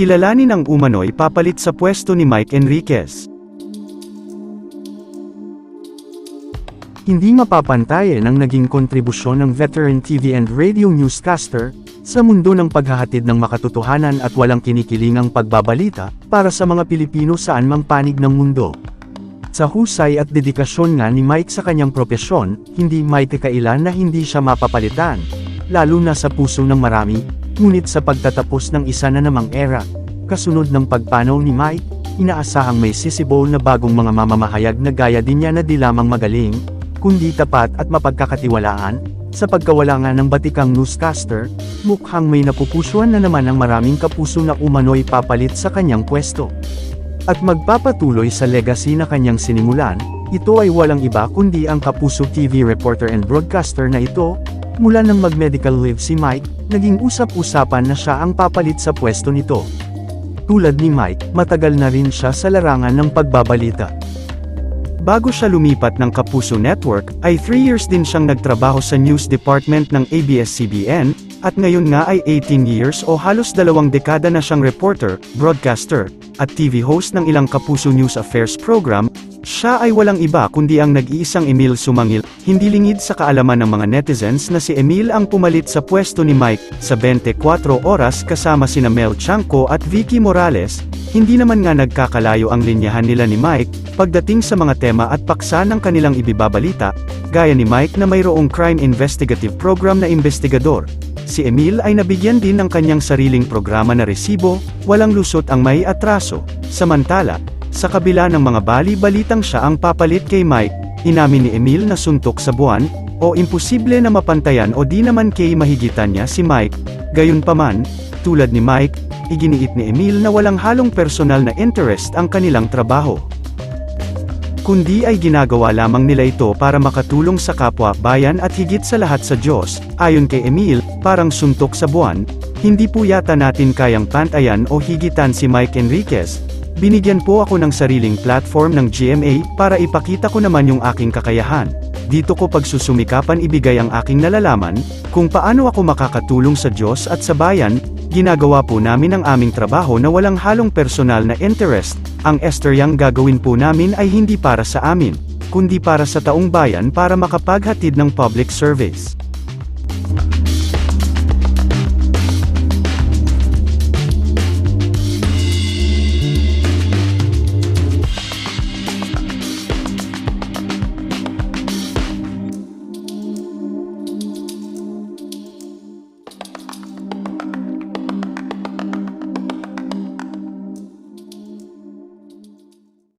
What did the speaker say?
Kilalanin ang umano'y papalit sa pwesto ni Mike Enriquez. Hindi mapapantayan ang naging kontribusyon ng veteran TV and radio newscaster sa mundo ng paghahatid ng makatotohanan at walang kinikilingang pagbabalita para sa mga Pilipino saan mang panig ng mundo. Sa husay at dedikasyon nga ni Mike sa kanyang propesyon, hindi may kakailan na hindi siya mapapalitan, lalo na sa puso ng marami, ngunit sa pagtatapos ng isa na namang era, kasunod ng pagpanaw ni Mike, inaasahang may sisibol na bagong mga mamamahayag na gaya din niya na di lamang magaling, kundi tapat at mapagkakatiwalaan, sa pagkawala nga ng batikang newscaster, mukhang may napupusuan na naman ang maraming kapuso na umano'y papalit sa kanyang pwesto. At magpapatuloy sa legacy na kanyang sinimulan, ito ay walang iba kundi ang Kapuso TV reporter and broadcaster na ito, mula nang mag-medical leave si Mike, naging usap-usapan na siya ang papalit sa pwesto nito. Tulad ni Mike, matagal na rin siya sa larangan ng pagbabalita. Bago siya lumipat ng Kapuso Network, ay 3 years din siyang nagtrabaho sa news department ng ABS-CBN, at ngayon nga ay 18 years o halos dalawang dekada na siyang reporter, broadcaster, at TV host ng ilang Kapuso News Affairs program, siya ay walang iba kundi ang nag-iisang Emil Sumangil, hindi lingid sa kaalaman ng mga netizens na si Emil ang pumalit sa pwesto ni Mike, sa 24 oras kasama sina Mel Chanco at Vicky Morales, hindi naman nga nagkakalayo ang linyahan nila ni Mike, pagdating sa mga tema at paksa ng kanilang ibibabalita, gaya ni Mike na mayroong crime investigative program na investigador. Si Emil ay nabigyan din ng kanyang sariling programa na resibo, walang lusot ang may atraso. Samantala, sa kabila ng mga bali-balitang siya ang papalit kay Mike, inamin ni Emil na suntok sa buwan, o imposible na mapantayan o di naman kay mahigitan niya si Mike. Gayunpaman, tulad ni Mike, iginiit ni Emil na walang halong personal na interest ang kanilang trabaho. Kundi ay ginagawa lamang nila ito para makatulong sa kapwa, bayan at higit sa lahat sa Diyos, ayon kay Emil, parang suntok sa buwan, hindi po yata natin kayang pantayan o higitan si Mike Enriquez, binigyan po ako ng sariling platform ng GMA para ipakita ko naman yung aking kakayahan. Dito ko pagsusumikapan ibigay ang aking nalalaman, kung paano ako makakatulong sa Diyos at sa bayan, ginagawa po namin ang aming trabaho na walang halong personal na interest, ang esteryang gagawin po namin ay hindi para sa amin, kundi para sa taong bayan para makapaghatid ng public service.